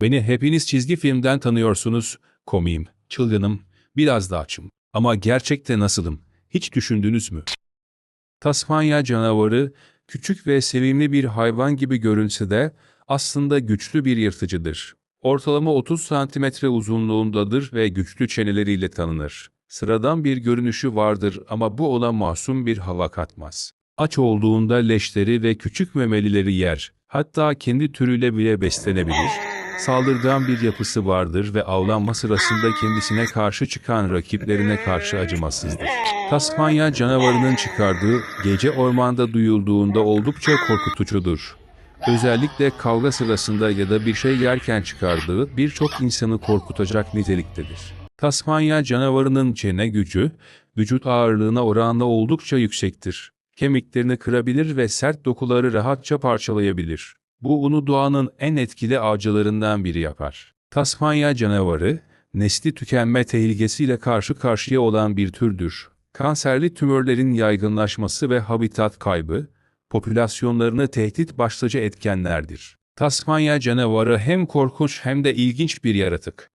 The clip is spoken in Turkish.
Beni hepiniz çizgi filmden tanıyorsunuz. Komiyim, çılgınım, biraz da açım. Ama gerçekte nasılım? Hiç düşündünüz mü? Tasmanya canavarı, küçük ve sevimli bir hayvan gibi görünse de aslında güçlü bir yırtıcıdır. Ortalama 30 santimetre uzunluğundadır ve güçlü çeneleriyle tanınır. Sıradan bir görünüşü vardır ama bu ona masum bir hava katmaz. Aç olduğunda leşleri ve küçük memelileri yer. Hatta kendi türüyle bile beslenebilir. Saldırgan bir yapısı vardır ve avlanma sırasında kendisine karşı çıkan rakiplerine karşı acımasızdır. Tasmanya canavarının çıkardığı gece ormanda duyulduğunda oldukça korkutucudur. Özellikle kavga sırasında ya da bir şey yerken çıkardığı birçok insanı korkutacak niteliktedir. Tasmanya canavarının çene gücü, vücut ağırlığına oranla oldukça yüksektir. Kemiklerini kırabilir ve sert dokuları rahatça parçalayabilir. Bu onu doğanın en etkili avcılarından biri yapar. Tasmanya canavarı, nesli tükenme tehlikesiyle karşı karşıya olan bir türdür. Kanserli tümörlerin yaygınlaşması ve habitat kaybı, popülasyonlarını tehdit başlıca etkenlerdir. Tasmanya canavarı hem korkunç hem de ilginç bir yaratık.